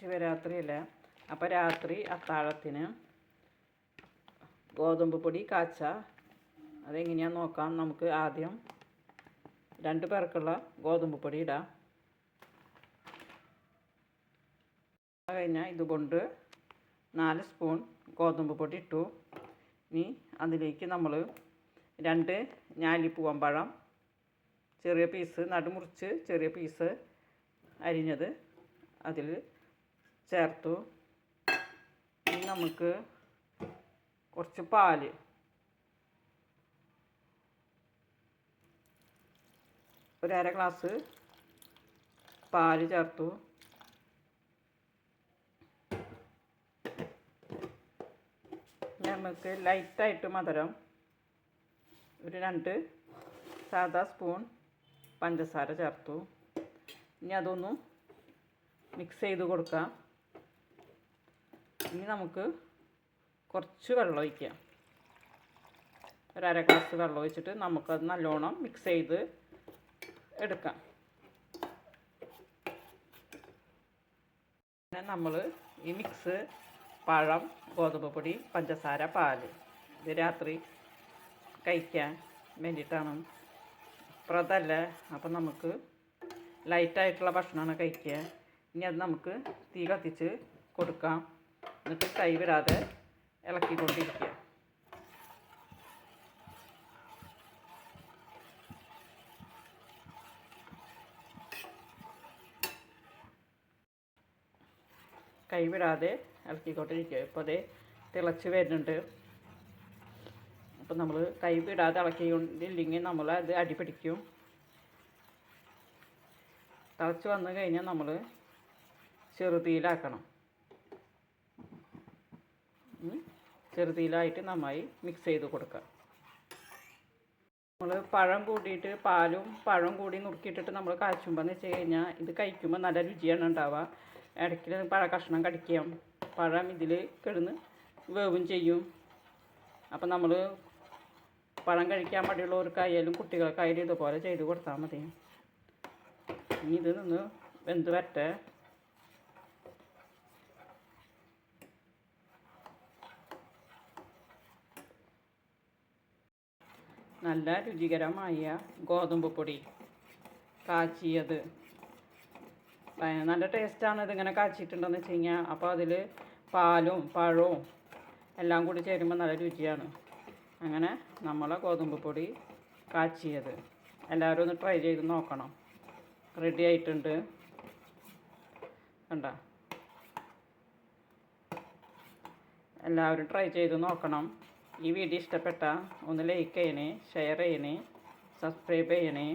ശിവരാത്രിയല്ലേ? അപ്പോൾ രാത്രി അത്താഴത്തിന് ഗോതമ്പ് പൊടി കാച്ച അതെങ്ങനെയാന്ന് നോക്കാം. നമുക്ക് ആദ്യം രണ്ട് പേർക്കുള്ള ഗോതമ്പ് പൊടി ഇടാം. കഴിഞ്ഞാൽ ഇതുകൊണ്ട് നാല് സ്പൂൺ ഗോതമ്പ് പൊടി ഇട്ടു. ഇനി അതിലേക്ക് നമ്മൾ രണ്ട് ഞാലിപ്പൂവമ്പഴം ചെറിയ പീസ് നടുമുറിച്ച് ചെറിയ പീസ് അരിഞ്ഞത് അതിൽ ചേർത്തു. ഇനി നമുക്ക് കുറച്ച് പാൽ. ഒരു അര ഗ്ലാസ് പാൽ ചേർത്തു. നമുക്ക് ലൈറ്റായിട്ട് മധുരം. ഒരു രണ്ട് സാധാ സ്പൂൺ പഞ്ചസാര ചേർത്തു. ഇനി അതൊന്നും മിക്സ് ചെയ്ത് കൊടുക്കാം. ഇനി നമുക്ക് കുറച്ച് വെള്ളം ഒഴിക്കാം ഒരു ഗ്ലാസ് വെള്ളം ഒഴിച്ചിട്ട് നമുക്കത് നല്ലോണം മിക്സ് ചെയ്ത് എടുക്കാം. പിന്നെ നമ്മൾ ഈ മിക്സ് പഴം ഗോതമ്പ് പൊടി പഞ്ചസാര പാൽ ഇത് രാത്രി കഴിക്കാൻ വേണ്ടിയിട്ടാണ്. പ്രതല്ല അപ്പം നമുക്ക് ലൈറ്റായിട്ടുള്ള ഭക്ഷണമാണ് കഴിക്കുക. ഇനി അത് നമുക്ക് തീ കത്തിച്ച് കൊടുക്കാം. എന്നിട്ട് കൈ വരാതെ ഇളക്കിക്കൊണ്ടിരിക്കുക. കൈ വിടാതെ ഇളക്കിക്കൊണ്ടിരിക്കുക. ഇപ്പോൾ അതേ തിളച്ച് വരുന്നുണ്ട്. അപ്പം നമ്മൾ കൈ വിടാതെ ഇളക്കിക്കൊണ്ടില്ലെങ്കിൽ നമ്മൾ അത് അടിപിടിക്കും തിളച്ച് വന്നു കഴിഞ്ഞാൽ നമ്മൾ ചെറുതീയിലാക്കണം ഉം. ചെറുതീയിലായിട്ട് നന്നായി മിക്സ് ചെയ്ത് കൊടുക്കുക. നമ്മൾ പഴം കൂടിയിട്ട് പാലും പഴം കൂടി നുറുക്കിയിട്ടിട്ട് നമ്മൾ കാച്ചുമ്പോൾ എന്ന് വെച്ച് കഴിഞ്ഞാൽ ഇത് കഴിക്കുമ്പോൾ നല്ല രുചിയാണ് ഉണ്ടാവുക. ഇടയ്ക്ക് പഴ കഷ്ണം കടിക്കാം. പഴം ഇതിൽ കിടന്ന് വേവും ചെയ്യും. അപ്പം നമ്മൾ പഴം കഴിക്കാൻ മടിയുള്ളവർക്കായാലും കുട്ടികൾക്കായാലും ഇതുപോലെ ചെയ്ത് കൊടുത്താൽ മതി. ഇനി ഇത് നിന്ന് വെന്ത് വരട്ടെ. നല്ല രുചികരമായ ഗോതമ്പ് പൊടി കാച്ചിയത്. നല്ല ടേസ്റ്റാണ് ഇതിങ്ങനെ കാച്ചിട്ടുണ്ടെന്ന് വെച്ച് കഴിഞ്ഞാൽ അപ്പോൾ അതിൽ പാലും പഴവും എല്ലാം കൂടി ചേരുമ്പോൾ നല്ല രുചിയാണ്. അങ്ങനെ നമ്മളെ ഗോതമ്പ് പൊടി കാച്ചിയത്. എല്ലാവരും ഒന്ന് ട്രൈ ചെയ്ത് നോക്കണം. റെഡി ആയിട്ടുണ്ട്. കണ്ട? എല്ലാവരും ട്രൈ ചെയ്ത് നോക്കണം. ഈ വീഡിയോ ഇഷ്ടപ്പെട്ട ഒന്ന് ലൈക്ക് ചെയ്യണേ ഷെയർ ചെയ്യണേ സബ്സ്ക്രൈബ് ചെയ്യണേ.